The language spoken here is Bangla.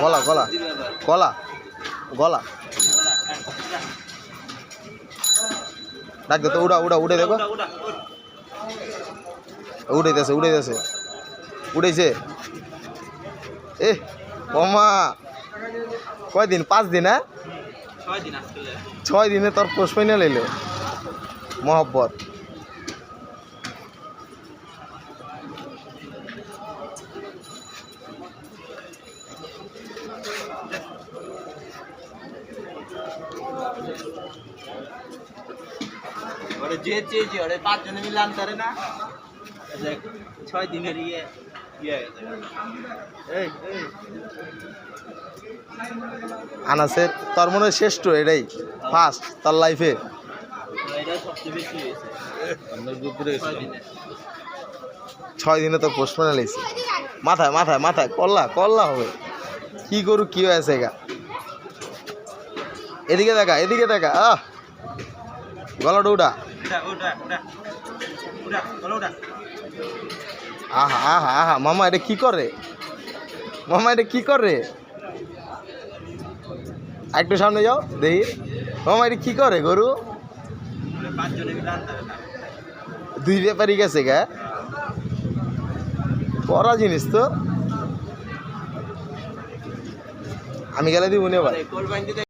গলা গলা গলা গলা। ডাক তো উড়া উড়া উড়ে দেখো। উড়াইতেছে উড়াইতেছে। উড়াইছে। এ ওমা। কয়দিন? পাঁচ দিন হ্যাঁ ছয় দিনে তোর পোষ পাইনে লাইল মহব্বত। ওরে যে চেয়েছি ওরে পাঁচজনে মিলে আনতে না? ছয় দিনের ইয়ে ইয়ে আনাসের তোর মনে হয় শ্রেষ্ঠ এটাই ফার্স্ট তার লাইফে এটা সবচেয়ে বেশি হয়েছে। ছয় দিনে। ছয় দিনে তোর পোষ মাথায় মাথায় মাথায় করলা করলা হবে। কি করু কি হয়েছে গা? এদিকে দেখা এদিকে দেখা আহ। গলাটা উঠা আহা আহা আহা মামা এটা কি করে? মামা এটা কি করে? একটু সামনে যাও দেখি। মামা এটা কি করে গরু? দুই ব্যাপারই গেছে গা। পড়া জিনিস তো। আমি গেলে দিব নে এবার কোরবানি দিতে